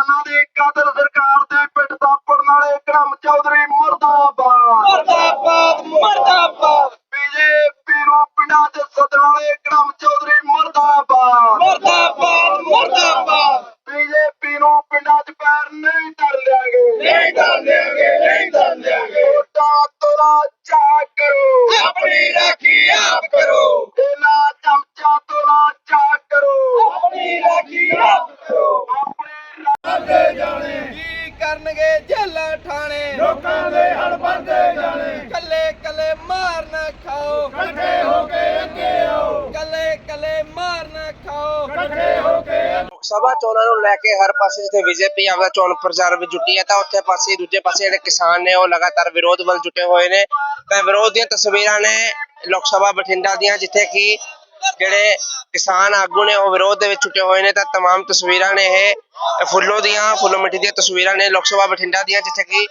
ਕਿਸਾਨਾਂ ਦੀ ਕਾਤਲ ਸਰਕਾਰ ਦੇ ਪਿੱਠ ਥਾਪੜਨ ਵਾਲੇ ਕ੍ਰਮ ਚੌਧਰੀ ਮਰਦਾਬਾਦ। ਮਰਦਾਬਾਦ ਮਰਦਾਬਾਦ। ਬੀਜੇਪੀ ਨੂੰ ਪਿੰਡਾਂ 'ਚ ਸੱਦਣ ਵਾਲੇ ਕ੍ਰਮ ਚੌਧਰੀ ਮਰਦਾਬਾਦ। ਮਰਦਾਬਾਦ ਮਰਦਾਬਾਦ। ਬੀਜੇਪੀ ਨੂੰ ਪਿੰਡਾਂ 'ਚ ਪੈਰ ਨਹੀਂ ਧਰ ਲਿਆਂਗੇ। ਨਹੀਂ ਕਰ ਦਿਆਂਗੇ ਨਹੀਂ ਦਿਆਂਗੇ ਵੋਟਾਂ ਤੋਂ ਨਾ ਚਾਹ ਕਰੋ। ਆਪਣੀ ਰਾਖੀ ਆਪ ਕਰੋ। ਇਹਨਾਂ ਚਮਚਾ ਤੋਂ ਨਾ ਚਾਹ ਕਰੋ। ਆਪਣੀ ਰਾਖੀ ਆਪ ਲੋਕਾਂ ਦੇ ਹੜ ਬੰਦੇ ਜਾਣੇ ਕੱਲੇ ਕੱਲੇ ਮਾਰ ਨਾ ਖਾਓ ਇਕੱਠੇ ਹੋ ਕੇ ਅੱਗੇ ਆਓ ਕੱਲੇ ਕੱਲੇ ਮਾਰ ਨਾ ਖਾਓ ਇਕੱਠੇ ਹੋ ਕੇ ਲੋਕ ਸਭਾ ਚੋਣਾਂ ਨੂੰ ਲੈ ਕੇ ਹਰ ਪਾਸੇ ਜਿੱਥੇ ਬੀਜੇਪੀ ਆਪਦਾ ਚੋਣ ਪ੍ਰਚਾਰ ਵਿੱਚ ਜੁਟੀ ਹੈ ਤਾਂ ਉੱਥੇ ਪਾਸੇ ਦੂਜੇ ਪਾਸੇ ਜਿਹੜੇ ਕਿਸਾਨ ਨੇ ਉਹ ਲਗਾਤਾਰ ਵਿਰੋਧ ਵੱਲ ਜੁਟੇ ਹੋਏ ਨੇ ਤਾਂ ਵਿਰੋਧ ਦੀਆਂ ਤਸਵੀਰਾਂ ਨੇ ਲੋਕ ਸਭਾ ਬਠਿੰਡਾ ਦੀਆਂ ਜਿੱਥੇ ਕਿ ਜਿਹੜੇ ਕਿਸਾਨ ਆਗੂ ਨੇ ਉਹ ਵਿਰੋਧ ਦੇ ਵਿੱਚ ਜੁਟੇ ਹੋਏ ਨੇ ਤਾਂ तमाम ਤਸਵੀਰਾਂ ਨੇ ਇਹ ਫੁੱਲੋ ਦੀਆਂ ਫੁੱਲੋ ਮਿੱਟੀ ਦੀਆਂ ਤਸਵੀਰਾਂ ਨੇ ਲੋਕ ਸਭਾ ਬਠਿੰਡਾ ਦੀਆਂ ਜਿੱਥੇ ਕਿ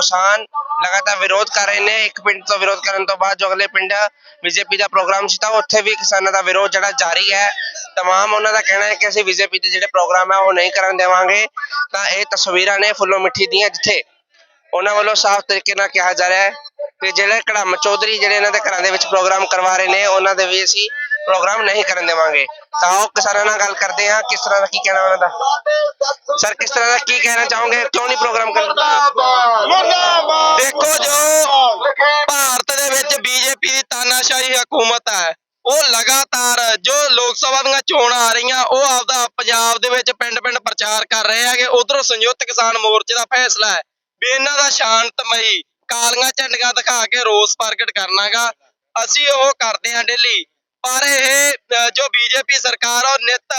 ਕਿਸਾਨ ਲਗਾਤਾਰ ਵਿਰੋਧ ਕਰ ਰਹੇ ਨੇ। ਇੱਕ ਪਿੰਡ ਤੋਂ ਵਿਰੋਧ ਕਰਨ ਤੋਂ ਬਾਅਦ ਜੋ ਅਗਲੇ ਪਿੰਡ ਬੀਜੇਪੀ ਦਾ ਪ੍ਰੋਗਰਾਮ ਸੀ ਤਾਂ ਉੱਥੇ ਵੀ ਕਿਸਾਨਾਂ ਦਾ ਵਿਰੋਧ ਜਿਹੜਾ ਜਾਰੀ ਹੈ। ਤਮਾਮ ਉਹਨਾਂ ਦਾ ਕਹਿਣਾ ਹੈ ਕਿ ਅਸੀਂ ਬੀਜੇਪੀ ਦੇ ਜਿਹੜੇ ਪ੍ਰੋਗਰਾਮ ਹੈ ਉਹ ਨਹੀਂ ਕਰਨ ਦੇਵਾਂਗੇ। ਤਾਂ ਇਹ ਤਸਵੀਰਾਂ ਨੇ ਫੁੱਲੋ ਮਿੱਠੀ ਦੀਆਂ ਜਿੱਥੇ ਉਹਨਾਂ ਵੱਲੋਂ ਸਾਫ਼ ਤਰੀਕੇ ਨਾਲ ਕਿਹਾ ਜਾ ਰਿਹਾ ਹੈ ਕਿ ਜਿਹੜੇ ਕੜਮ ਚੌਧਰੀ ਜਿਹੜੇ ਇਹਨਾਂ ਦੇ ਘਰਾਂ ਦੇ ਵਿੱਚ ਪ੍ਰੋਗਰਾਮ ਕਰਵਾ ਰਹੇ ਨੇ, ਉਹਨਾਂ ਦੇ ਵੀ ਅਸੀਂ ਪ੍ਰੋਗਰਾਮ ਨਹੀਂ ਕਰਨ ਦੇਵਾਂਗੇ। ਤਾਂ ਉਹ ਕਿਸਾਨਾਂ ਨਾਲ ਗੱਲ ਕਰਦੇ ਹਾਂ। ਕਿਸ ਤਰ੍ਹਾਂ ਦਾ ਕੀ ਕਹਿਣਾ ਉਹਨਾਂ ਦਾ? ਸਰ ਕਿਸ ਤਰ੍ਹਾਂ ਦਾ ਕੀ ਕਹਿਣਾ ਚਾਹੋਗੇ ਕਿਉਂ ਨਹੀਂ ਪ੍ਰੋਗਰਾਮ ਕਰਨ ਦੇਖੋ ਜੋ ਭਾਰਤ ਦੇ ਵਿੱਚ ਬੀਜੇਪੀ ਦੀ ਤਾਨਾਸ਼ਾਹੀ ਹਕੂਮਤ ਹੈ ਉਹ ਲਗਾਤਾਰ ਜੋ ਲੋਕ ਸਭਾ ਦੀਆਂ ਚੋਣਾਂ ਆ ਰਹੀਆਂ ਉਹ ਆਪਦਾ ਪੰਜਾਬ ਦੇ ਵਿੱਚ ਪਿੰਡ-ਪਿੰਡ ਪ੍ਰਚਾਰ ਕਰ ਰਹੇ ਹੈਗੇ ਉਧਰੋਂ ਸੰਯੁਕਤ ਕਿਸਾਨ ਮੋਰਚੇ ਦਾ ਫੈਸਲਾ ਹੈ ਵੀ ਇਹਨਾਂ ਦਾ ਸ਼ਾਂਤਮਈ ਕਾਲੀਆਂ ਝੰਡੀਆਂ ਦਿਖਾ ਕੇ ਰੋਸ ਪ੍ਰਗਟ ਕਰਨਾਗਾ ਅਸੀਂ ਉਹ ਕਰਦੇ ਹਾਂ ਡੇਲੀ ਪਰ ਇਹ ਜੋ ਬੀਜੇਪੀ ਸਰਕਾਰ ਉਹ ਨਿੱਤ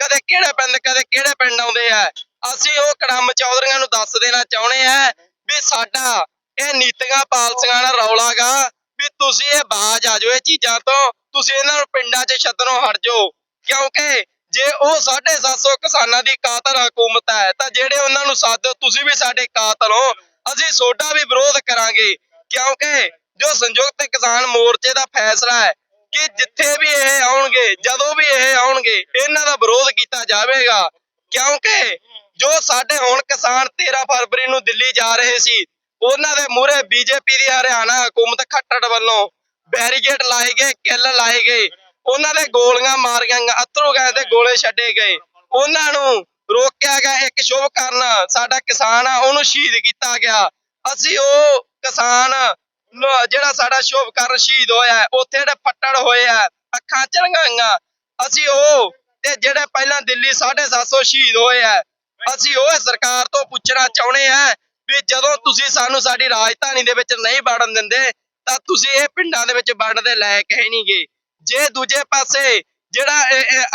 ਕਦੇ ਕਿਹੜੇ ਪਿੰਡ, ਕਦੇ ਕਿਹੜੇ ਪਿੰਡ ਆਉਂਦੇ ਆ? ਅਸੀਂ ਉਹ ਕੜਮ ਚੌਧਰੀਆਂ ਨੂੰ ਦੱਸ ਦੇਣਾ ਚਾਹੁੰਦੇ ਆ ਵੀ ਸਾਡਾ ਇਹ ਨੀਤੀਆਂ ਪਾਲਸੀਆਂ ਦਾ ਰੌਲਾਗਾ ਵੀ ਤੁਸੀਂ ਇਹ ਬਾਜ ਆ ਜਾਓ ਇਹ ਚੀਜ਼ਾਂ ਤੋਂ। ਤੁਸੀਂ ਇਹਨਾਂ ਨੂੰ ਪਿੰਡਾਂ 'ਚ ਛੱਡਣੋਂ ਹਟ ਜਾਓ। ਕਿਉਂਕਿ ਜੇ ਉਹ 750 ਕਿਸਾਨਾਂ ਦੀ ਕਾਤਲ ਹਕੂਮਤ ਹੈ, ਤਾਂ ਜਿਹੜੇ ਉਹਨਾਂ ਨੂੰ ਸੱਦ ਤੁਸੀਂ ਵੀ ਸਾਡੇ ਕਾਤਲ ਹੋ। ਅਸੀਂ ਤੁਹਾਡਾ ਵੀ ਵਿਰੋਧ ਕਰਾਂਗੇ। ਕਿਉਂਕਿ ਜੋ ਸੰਯੁਕਤ ਕਿਸਾਨ ਮੋਰਚੇ ਦਾ ਫੈਸਲਾ ਹੈ ਕਿ ਜਿੱਥੇ ਵੀ ਇਹ ਆਉਣਗੇ, ਜਦੋਂ ਵੀ ਇਹ ਆਉਣਗੇ, ਇਹਨਾਂ ਦਾ ਵਿਰੋਧ ਕੀਤਾ ਜਾਵੇਗਾ। ਕਿਉਂਕਿ ਜੋ ਸਾਡੇ ਹੁਣ ਕਿਸਾਨ 13 ਫਰਵਰੀ ਨੂੰ ਦਿੱਲੀ ਜਾ ਰਹੇ ਸੀ, ਉਹਨਾਂ ਦੇ ਮੂਹਰੇ ਬੀਜੇਪੀ ਦੀ ਹਰਿਆਣਾ ਹਕੂਮਤ ਖੱਟੜ ਵੱਲੋਂ ਬੈਰੀਕੇਡ ਲਾਏ ਗਏ, ਕਿੱਲ ਲਾਏ ਗਏ। ਉਹਨਾਂ ਦੇ ਗੋਲੀਆਂ ਮਾਰੀਆਂ ਅਤਰੂ ਗਏ ਗੈਸ ਦੇ ਗੋਲੇ ਛੱਡੇ ਗਏ। ਉਹਨਾਂ ਨੂੰ ਰੋਕਿਆ ਗਿਆ ਇੱਕ ਸ਼ੁਭ ਕਰਨ, ਸਾਡਾ ਕਿਸਾਨ ਆ, ਉਹਨੂੰ ਸ਼ਹੀਦ ਕੀਤਾ ਗਿਆ। ਅਸੀਂ ਉਹ ਕਿਸਾਨ ਜਿਹੜਾ ਸਾਡਾ ਸ਼ੁਭ ਸ਼ਹੀਦ ਹੋਇਆ ਉੱਥੇ ਜਿਹੜੇ ਫੱਟੜ ਹੋਏ ਆ, ਅੱਖਾਂ ਚੜਗਾਈਆਂ ਅਸੀਂ ਉਹ, ਤੇ ਜਿਹੜੇ ਪਹਿਲਾਂ ਦਿੱਲੀ 750 ਸ਼ਹੀਦ ਹੋਏ ਆ, ਅਸੀਂ ਉਹ ਸਰਕਾਰ ਤੋਂ ਪੁੱਛਣਾ ਚਾਹੁੰਦੇ ਆ ਵੀ ਜਦੋਂ ਤੁਸੀਂ ਸਾਨੂੰ ਸਾਡੀ ਰਾਜਧਾਨੀ ਦੇ ਵਿੱਚ ਨਹੀਂ ਵੜਨ ਦਿੰਦੇ, ਤਾਂ ਤੁਸੀਂ ਇਹ ਪਿੰਡਾਂ ਦੇ ਵਿੱਚ ਵੜਨ ਦੇ ਲਾਇਕ ਹੈ ਨਹੀਂਗੇ ਜੇ ਦੂਜੇ ਪਾਸੇ ਜਿਹੜਾ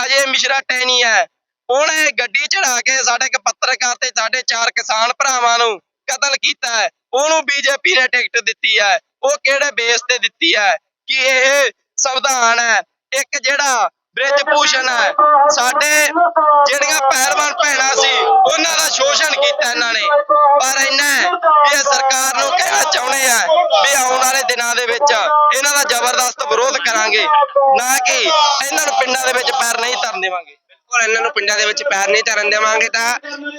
ਅਜੇ ਮਿਸ਼ਰਾ ਟੈਨੀ ਹੈ, ਉਹਨੇ ਗੱਡੀ ਚੜਾ ਕੇ ਸਾਡੇ ਇੱਕ ਪੱਤਰਕਾਰ ਤੇ ਸਾਡੇ ਚਾਰ ਕਿਸਾਨ ਭਰਾਵਾਂ ਨੂੰ ਕਤਲ ਕੀਤਾ ਹੈ, ਉਹਨੂੰ ਬੀਜੇਪੀ ਨੇ ਟਿਕਟ ਦਿੱਤੀ ਹੈ, ਉਹ ਕਿਹੜੇ ਬੇਸ ਤੇ ਦਿੱਤੀ ਹੈ, ਕਿ ਇਹ ਸੰਵਿਧਾਨ ਹੈ, ਇੱਕ ਜਿਹੜਾ ਬ੍ਰਿਜ ਭੂਸ਼ਣ ਹੈ, ਸਾਡੇ ਜਿਹੜੀਆਂ ਪਹਿਲਵਾਨ ਭੈਣਾਂ ਸੀ, ਉਹਨਾਂ ਦਾ ਸ਼ੋਸ਼ਣ ਕੀਤਾ ਇਹਨਾਂ ਨੇ, ਪਰ ਇਹਨਾਂ ਇਹ ਸਰਕਾਰ ਨੂੰ ਕਹਿਣਾ ਚਾਹੁੰਦੇ ਆ ਵੀ ਆਉਣ ਵਾਲੇ ਦਿਨਾਂ ਦੇ ਵਿੱਚ ਇਹਨਾਂ ਦਾ ਜ਼ਬਰਦਸਤ ਵਿਰੋਧ ਕਰਾਂਗੇ, ਨਾ ਕਿ ਇਹਨਾਂ ਨੂੰ ਪਿੰਡਾਂ ਦੇ ਵਿੱਚ ਪੈਰ ਨਹੀਂ ਧਰਨ ਦੇਵਾਂਗੇ। ਬਿਲਕੁਲ ਇਹਨਾਂ ਨੂੰ ਪਿੰਡਾਂ ਦੇ ਵਿੱਚ ਪੈਰ ਨਹੀਂ ਧਰਨ ਦੇਵਾਂਗੇ ਤਾਂ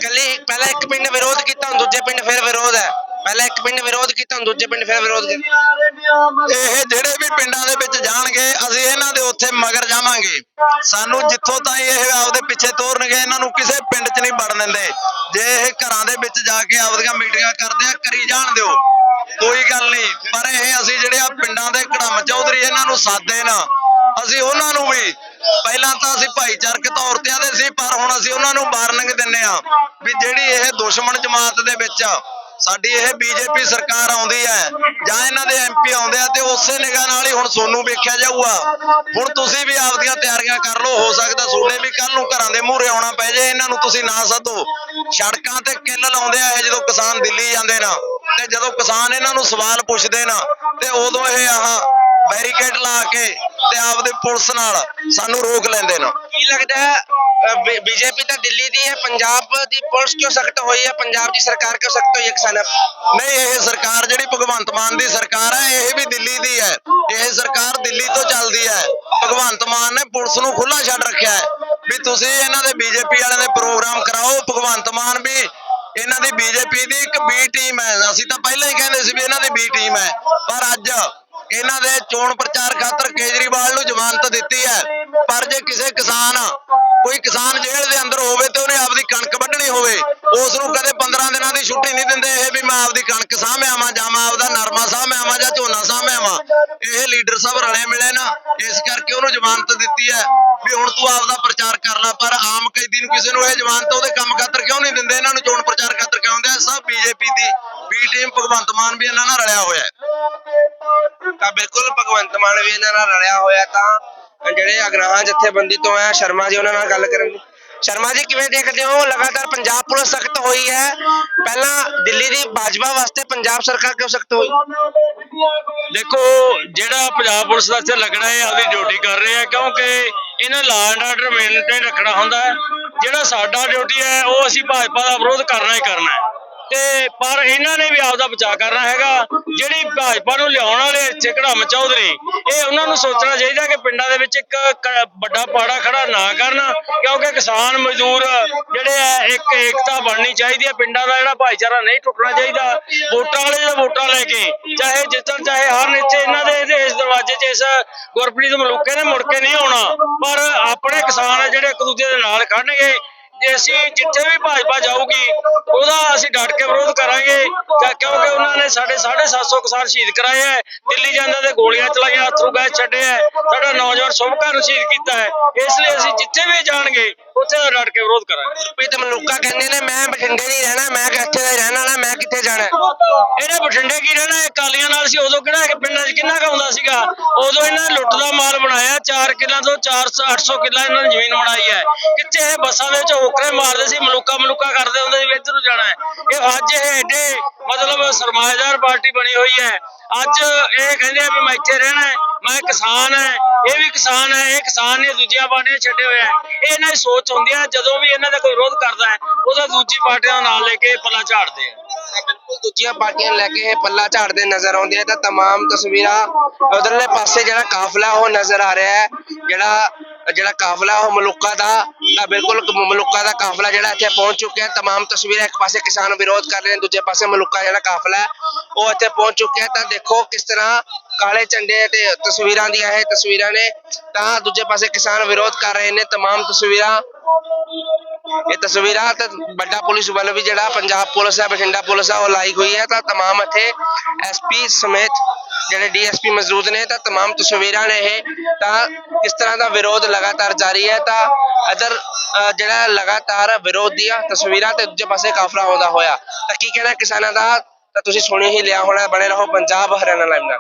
ਕੱਲੇ ਪਹਿਲਾਂ ਇੱਕ ਪਿੰਡ ਵਿਰੋਧ ਕੀਤਾ, ਹੁਣ ਦੂਜੇ ਪਿੰਡ ਫਿਰ ਵਿਰੋਧ ਹੈ। ਪਹਿਲਾਂ ਇੱਕ ਪਿੰਡ ਵਿਰੋਧ ਕੀਤਾ, ਹੁਣ ਦੂਜੇ ਪਿੰਡ ਫਿਰ ਵਿਰੋਧ ਕੀਤਾ। ਇਹ ਜਿਹੜੇ ਵੀ ਪਿੰਡਾਂ ਦੇ ਵਿੱਚ ਜਾਣਗੇ, ਅਸੀਂ ਇਹਨਾਂ ਦੇ ਉੱਥੇ ਮਗਰ ਜਾਵਾਂਗੇ। ਸਾਨੂੰ ਜਿੱਥੋਂ ਤਾਈਂ ਇਹ ਆਪਦੇ ਪਿੱਛੇ ਤੋਰਨਗੇ, ਇਹਨਾਂ ਨੂੰ ਕਿਸੇ ਪਿੰਡ 'ਚ ਨਹੀਂ ਵੜਨ ਦਿੰਦੇ। ਜੇ ਇਹ ਘਰਾਂ ਦੇ ਵਿੱਚ ਜਾ ਕੇ ਆਪਦੀਆਂ ਮੀਟਿੰਗਾਂ ਕਰਦੇ ਆ, ਕਰੀ ਜਾਣ ਦਿਓ। ਕੋਈ ਗੱਲ ਨਹੀਂ। ਪਰ ਇਹ ਅਸੀਂ ਜਿਹੜੇ ਆ ਪਿੰਡਾਂ ਦੇ ਕੜਮ ਚੌਧਰੀ, ਇਹਨਾਂ ਨੂੰ ਸਾਦੇ ਨਾ ਅਸੀਂ ਉਹਨਾਂ ਨੂੰ ਵੀ ਪਹਿਲਾਂ ਤਾਂ ਅਸੀਂ ਭਾਈਚਾਰਕ ਤੌਰ ਤੇ ਆਦੇ ਸੀ, ਪਰ ਹੁਣ ਅਸੀਂ ਉਹਨਾਂ ਨੂੰ ਵਾਰਨਿੰਗ ਦਿੰਨੇ ਆ ਵੀ ਜਿਹੜੀ ਇਹ ਦੁਸ਼ਮਣ ਜਮਾਤ ਦੇ ਵਿੱਚ ਸਾਡੀ ਇਹ ਬੀਜੇਪੀ ਸਰਕਾਰ ਆਉਂਦੀ ਹੈ ਜਾਂ ਇਹਨਾਂ ਦੇ ਐਮਪੀ ਆਉਂਦੇ ਆ, ਤੇ ਉਸੇ ਨਿਗਾਹ ਨਾਲ ਹੀ ਹੁਣ ਸੋਨੂੰ ਵੇਖਿਆ ਜਾਊਗਾ। ਹੁਣ ਤੁਸੀਂ ਵੀ ਆਪਦੀਆਂ ਤਿਆਰੀਆਂ ਕਰ ਲਓ, ਹੋ ਸਕਦਾ ਤੁਹਾਡੇ ਵੀ ਕੱਲ ਨੂੰ ਘਰਾਂ ਦੇ ਮੂਹਰੇ ਆਉਣਾ ਪੈ ਜੇ, ਇਹਨਾਂ ਨੂੰ ਤੁਸੀਂ ਨਾ ਸੱਦੋ। ਸੜਕਾਂ ਤੇ ਕਿੱਲ ਲਾਉਂਦੇ ਆ ਇਹ ਜਦੋਂ ਕਿਸਾਨ ਦਿੱਲੀ ਜਾਂਦੇ ਨਾ, ਤੇ ਜਦੋਂ ਕਿਸਾਨ ਇਹਨਾਂ ਨੂੰ ਸਵਾਲ ਪੁੱਛਦੇ ਨਾ, ਤੇ ਉਦੋਂ ਇਹ ਆਹ ਬੈਰੀਕੇਡ ਲਾ ਕੇ ਤੇ ਆਪਦੇ ਪੁਲਿਸ ਨਾਲ ਸਾਨੂੰ ਰੋਕ ਲੈਂਦੇ ਨੇ। ਕੀ ਲੱਗਦਾ ਹੈ ਬੀਜੇਪੀ ਤਾਂ ਦਿੱਲੀ ਦੀ ਹੈ ਪੰਜਾਬ ਦੀ ਪੁਲਿਸ ਕਿਉਂ ਸਖਤ ਹੋਈ ਹੈ ਪੰਜਾਬ ਦੀ ਸਰਕਾਰ ਕਿਉਂ ਸਖਤ ਹੋਈ ਹੈ ਕਿਸਾਨਾਂ ਨਹੀਂ ਇਹ ਸਰਕਾਰ ਜਿਹੜੀ ਭਗਵੰਤ ਮਾਨ ਦੀ ਸਰਕਾਰ ਹੈ ਇਹ ਵੀ ਦਿੱਲੀ ਦੀ ਹੈ। ਇਹ ਸਰਕਾਰ ਦਿੱਲੀ ਤੋਂ ਚੱਲਦੀ ਹੈ। ਭਗਵੰਤ ਮਾਨ ਨੇ ਪੁਲਿਸ ਨੂੰ ਖੁੱਲਾ ਛੱਡ ਰੱਖਿਆ ਹੈ ਵੀ ਤੁਸੀਂ ਇਹਨਾਂ ਦੇ ਬੀਜੇਪੀ ਵਾਲਿਆਂ ਦੇ ਪ੍ਰੋਗਰਾਮ ਕਰਾਓ। ਭਗਵੰਤ ਮਾਨ ਵੀ ਇਹਨਾਂ ਦੀ ਬੀਜੇਪੀ ਦੀ ਇੱਕ ਬੀ ਟੀਮ ਹੈ। ਅਸੀਂ ਤਾਂ ਪਹਿਲਾਂ ਹੀ ਕਹਿੰਦੇ ਸੀ ਵੀ ਇਹਨਾਂ ਦੀ ਬੀ ਟੀਮ ਹੈ। ਪਰ ਅੱਜ ਇਹਨਾਂ ਦੇ ਚੋਣ ਪ੍ਰਚਾਰ ਖਾਤਰ ਕੇਜਰੀਵਾਲ ਨੂੰ ਜ਼ਮਾਨਤ ਦਿੱਤੀ ਹੈ। ਪਰ ਜੇ ਕਿਸੇ ਕਿਸਾਨ, ਕੋਈ ਕਿਸਾਨ ਜੇਲ੍ਹ ਦੇ ਅੰਦਰ ਹੋਵੇ ਤੇ ਉਹਨੇ ਆਪਦੀ ਕਣਕ ਵੱਢਣੀ ਹੋਵੇ, ਉਸ ਨੂੰ ਕਦੇ 15 ਦਿਨਾਂ ਦੀ ਛੁੱਟੀ ਨਹੀਂ ਦਿੰਦੇ ਇਹ ਵੀ ਮੈਂ ਆਪਦੀ ਕਣਕ ਸਾਂਭਿਆਵਾਂ ਜਾਂ ਮੈਂ ਆਪਦਾ ਨਰਮਾ ਸਾਂਭਿਆਵਾਂ ਜਾਂ ਝੋਨਾ ਸਾਂਭਿਆਵਾਂ ਇਹ ਲੀਡਰ ਸਭ ਰਲੇ ਮਿਲੇ ਨਾ, ਇਸ ਕਰਕੇ ਉਹਨੂੰ ਜ਼ਮਾਨਤ ਦਿੱਤੀ ਹੈ ਵੀ ਹੁਣ ਤੂੰ ਆਪਦਾ ਪ੍ਰਚਾਰ ਕਰ ਲੈ, ਪਰ ਆਮ ਕੈਦੀ ਨੂੰ ਕਿਸੇ ਨੂੰ ਇਹ ਜ਼ਮਾਨਤ ਉਹਦੇ ਕੰਮ ਖਾਤਰ ਕਿਉਂ ਨਹੀਂ ਦਿੰਦੇ? ਇਹਨਾਂ ਨੂੰ ਚੋਣ ਪ੍ਰਚਾਰ ਖਾਤਰ ਕਿਉਂ ਦਿੰਦੇ? ਸਭ ਬੀਜੇਪੀ ਦੀ, ਬੀ ਟੀਮ ਭਗਵੰਤ ਮਾਨ ਵੀ ਇਹਨਾਂ ਨਾਲ ਰਲਿਆ ਹੋਇਆ ਹੈ। ਤਾਂ ਬਿਲਕੁਲ ਭਗਵੰਤ ਮਾਨ ਵੀ ਇਹਨਾਂ ਨਾਲ ਰਲਿਆ ਹੋਇਆ ਤਾਂ ਜਿਹੜੇ ਅਗਰਾਹਾਂ ਜਥੇਬੰਦੀ ਤੋਂ ਹੈ, ਸ਼ਰਮਾ ਜੀ ਉਹਨਾਂ ਨਾਲ ਗੱਲ ਕਰਾਂਗੇ ਸ਼ਰਮਾ ਜੀ, ਕਿਵੇਂ ਦੇਖਦੇ ਹੋ? ਲਗਾਤਾਰ ਪੰਜਾਬ ਪੁਲਿਸ ਸਖਤ ਹੋਈ ਹੈ। ਪਹਿਲਾਂ ਦਿੱਲੀ ਦੀ ਭਾਜਪਾ ਵਾਸਤੇ ਪੰਜਾਬ ਸਰਕਾਰ ਕਿਉਂ ਸਖਤ ਹੋਈ? ਦੇਖੋ, ਜਿਹੜਾ ਪੰਜਾਬ ਪੁਲਿਸ ਦਾ ਇੱਥੇ ਲੱਗਣਾ ਹੈ, ਆਪਦੀ ਡਿਊਟੀ ਕਰ ਰਹੇ ਆ ਕਿਉਂਕਿ ਇਹਨਾਂ ਲਾ ਐਂਡ ਆਰਡਰ ਮੇਨਟੇਨ ਰੱਖਣਾ ਹੁੰਦਾ ਹੈ। ਜਿਹੜਾ ਸਾਡਾ ਡਿਊਟੀ ਹੈ, ਉਹ ਅਸੀਂ ਭਾਜਪਾ ਦਾ ਵਿਰੋਧ ਕਰਨਾ ਹੀ ਕਰਨਾ ਹੈ। ਤੇ ਪਰ ਇਹਨਾਂ ਨੇ ਵੀ ਆਪਦਾ ਬਚਾਅ ਕਰਨਾ ਹੈਗਾ। ਜਿਹੜੀ ਭਾਜਪਾ ਨੂੰ ਲਿਆਉਣ ਵਾਲੇ ਇੱਥੇ ਘੜਮ ਚੌਧਰੀ, ਇਹ ਉਹਨਾਂ ਨੂੰ ਸੋਚਣਾ ਚਾਹੀਦਾ ਕਿ ਪਿੰਡਾਂ ਦੇ ਵਿੱਚ ਇੱਕ ਵੱਡਾ ਪਾੜਾ ਖੜਾ ਨਾ ਕਰਨ, ਕਿਉਂਕਿ ਕਿਸਾਨ ਮਜ਼ਦੂਰ ਜਿਹੜੇ ਆ, ਇੱਕ ਏਕਤਾ ਬਣਨੀ ਚਾਹੀਦੀ ਹੈ। ਪਿੰਡਾਂ ਦਾ ਜਿਹੜਾ ਭਾਈਚਾਰਾ ਨਹੀਂ ਟੁੱਟਣਾ ਚਾਹੀਦਾ। ਵੋਟਾਂ ਵਾਲੇ ਜਾਂ ਵੋਟਾਂ ਲੈ ਕੇ, ਚਾਹੇ ਜਿੱਤਣ, ਚਾਹੇ ਹਾਰਨ, ਇੱਥੇ ਇਹਨਾਂ ਦੇ ਇਸ ਦਰਵਾਜ਼ੇ 'ਚ ਇਸ ਗੁਰਪ੍ਰੀਤ ਮਲੂਕੇ ਨੇ ਮੁੜ ਕੇ ਨਹੀਂ ਆਉਣਾ। ਪਰ ਆਪਣੇ ਕਿਸਾਨ ਆ ਜਿਹੜੇ ਇੱਕ ਦੂਜੇ ਦੇ ਨਾਲ ਖੜਨਗੇ ਜੇ ਅਸੀਂ ਜਿੱਥੇ ਵੀ ਭਾਜਪਾ ਜਾਊਗੀ, ਉਹਦਾ ਅਸੀਂ ਡਟ ਕੇ ਵਿਰੋਧ ਕਰਾਂਗੇ। ਕਿਉਂਕਿ ਉਹਨਾਂ ਨੇ ਸਾਡੇ 750 ਕਿਸਾਨ ਸ਼ਹੀਦ ਕਰਾਏ ਹੈ ਦਿੱਲੀ ਜਾਂਦੇ ਤੇ ਗੋਲੀਆਂ ਚਲਾਈਆਂ ਅਥਰੂ ਗੈਸ ਛੱਡੇ ਹੈ ਸਾਡਾ ਨੌਜਵਾਨ ਸੁਭਕਰ ਨੂੰ ਸ਼ਹੀਦ ਕੀਤਾ ਹੈ। ਇਸ ਲਈ ਅਸੀਂ ਜਿੱਥੇ ਵੀ ਜਾਣਗੇ ਉੱਥੇ ਡਟ ਕੇ ਵਿਰੋਧ ਕਰਾਂਗੇ। ਗੁਰਪ੍ਰੀਤ ਮਲੂਕਾ ਕਹਿੰਦੇ ਨੇ ਮੈਂ ਬਠਿੰਡੇ ਨਹੀਂ ਰਹਿਣਾ ਮੈਂ ਇੱਥੇ ਦਾ ਰਹਿਣ ਵਾਲਾ ਮੈਂ ਕਿੱਥੇ ਜਾਣਾ? ਇਹਨੇ ਬਠਿੰਡੇ ਕੀ ਰਹਿਣਾ ਇਹ ਕਾਲੀਆਂ ਨਾਲ ਸੀ ਉਦੋਂ ਕਿਹੜਾ ਇਹ ਪਿੰਡਾਂ 'ਚ ਕਿੰਨਾ ਕਾਉਂਦਾ ਸੀਗਾ? ਉਦੋਂ ਇਹਨਾਂ ਲੁੱਟ ਦਾ ਮਾਲ ਬਣਾਇਆ 4 ਕਿੱਲਾਂ ਤੋਂ 400 800 ਕਿੱਲਾ ਇਹਨਾਂ ਨੇ ਜ਼ਮੀਨ ਬਣਾਈ ਹੈ। ਕਿੱਥੇ ਇਹ ਬੱਸਾਂ ਦੇ ਵਿੱਚ ਹੋਕਰੇ ਮਾਰਦੇ ਸੀ ਮਲੂਕਾ ਮਲੂਕਾ ਕਰਦੇ ਹੁੰਦੇ ਸੀ ਇੱਧਰ ਨੂੰ ਜਾਣਾ ਹੈ। ਇਹ ਅੱਜ ਇਹ ਐਡੇ ਮਤਲਬ ਸਰਮਾਏਦਾਰ ਪਾਰਟੀ ਬਣੀ ਹੋਈ ਹੈ। ਅੱਜ ਇਹ ਕਹਿੰਦੇ ਆ ਵੀ ਮੈਂ ਇੱਥੇ ਰਹਿਣਾ ਹੈ। ਮੈਂ ਕਿਸਾਨ ਹੈ ਇਹ ਵੀ ਕਿਸਾਨ ਹੈ ਇਹ ਕਿਸਾਨ ਨੇ ਦੂਜੀਆਂ ਪਾਰਟੀਆਂ ਛੱਡੇ ਹੋਏ ਹੈ ਇਹ ਇਹਨਾਂ ਦੀ ਸੋਚ ਹੁੰਦੀ ਹੈ ਜਦੋਂ ਵੀ ਇਹਨਾਂ ਦਾ ਕੋਈ ਵਿਰੋਧ ਕਰਦਾ ਹੈ ਉਹਦਾ ਦੂਜੀ ਪਾਰਟੀਆਂ ਦਾ ਨਾਲ ਲੈ ਕੇ ਪੱਲਾ ਝਾੜਦੇ ਆ ਤਾਂ ਬਿਲਕੁਲ ਦੂਜੀਆਂ ਪਾਰਟੀਆਂ ਨੂੰ ਲੈ ਕੇ ਇਹ ਪੱਲਾ ਝਾੜਦੇ ਨਜ਼ਰ ਆਉਂਦੇ ਆ ਤਾਂ तमाम ਤਸਵੀਰਾਂ ਉਧਰਲੇ ਪਾਸੇ ਜਿਹੜਾ ਕਾਫਲਾ ਉਹ ਨਜ਼ਰ ਆ ਰਿਹਾ ਹੈ ਜਿਹੜਾ ਜਿਹੜਾ ਕਾਫਲਾ ਉਹ ਮਲੂਕਾ ਦਾ ਤਾਂ ਬਿਲਕੁਲ ਕ- ਮਲੂਕਾ ਦਾ ਕਾਫਲਾ ਜਿਹੜਾ ਇੱਥੇ ਪਹੁੰਚ ਚੁੱਕਿਆ ਹੈ तमाम ਤਸਵੀਰਾਂ ਇੱਕ ਪਾਸੇ ਕਿਸਾਨ ਵਿਰੋਧ ਕਰ ਰਹੇ ਨੇ ਦੂਜੇ ਪਾਸੇ ਮਲੂਕਾ ਜਿਹੜਾ ਕਾਫਲਾ ਹੈ ਉਹ ਇੱਥੇ ਪਹੁੰਚ ਚੁੱਕਿਆ ਹੈ ਤਾਂ ਦੇਖੋ ਕਿਸ ਤਰ੍ਹਾਂ ਕਾਲੇ ਝੰਡੇ ਤੇ ਤਸਵੀਰਾਂ ਦੀਆਂ ਇਹ ਤਸਵੀਰਾਂ ਨੇ ਤਾਂ ਦੂਜੇ ਪਾਸੇ ਕਿਸਾਨ ਵਿਰੋਧ ਕਰ ਰਹੇ ਨੇ तमाम ਤਸਵੀਰਾਂ ਇਹ ਤਸਵੀਰਾਂ ਤੇ ਵੱਡਾ ਪੁਲਿਸ ਬਲ ਵੀ ਜਿਹੜਾ ਪੰਜਾਬ ਪੁਲਿਸ ਹੈ ਬਠਿੰਡਾ ਪੁਲਿਸ ਹੈ ਉਹ ਲਾਈ ਹੋਈ ਹੈ ਤਾਂ तमाम ਇੱਥੇ ਐਸਪੀ ਸਮੇਤ ਜਿਹੜੇ ਡੀਐਸਪੀ ਮੌਜੂਦ ਨੇ ਤਾਂ तमाम ਤਸਵੀਰਾਂ ਨੇ ਇਹ ਤਾਂ ਕਿਸ ਤਰ੍ਹਾਂ ਦਾ ਵਿਰੋਧ ਲਗਾਤਾਰ ਜਾਰੀ ਹੈ ਤਾਂ ਅਦਰ ਅ, ਜਿਹੜਾ ਲਗਾਤਾਰ ਵਿਰੋਧ ਦੀਆਂ ਤਸਵੀਰਾਂ ਤੇ ਦੂਜੇ ਪਾਸੇ ਕਾਫਲਾ ਆਉਂਦਾ ਹੋਇਆ ਤਾਂ ਕੀ ਕਹਿਣਾ ਕਿਸਾਨਾਂ ਦਾ ਤਾਂ ਤੁਸੀਂ ਸੁਣੀ ਹੀ ਲਿਆ ਹੋਣਾ ਬਣੇ ਰਹੋ ਪੰਜਾਬ ਹਰਿਆਣਾ ਲਾਈਵ ਨਾਲ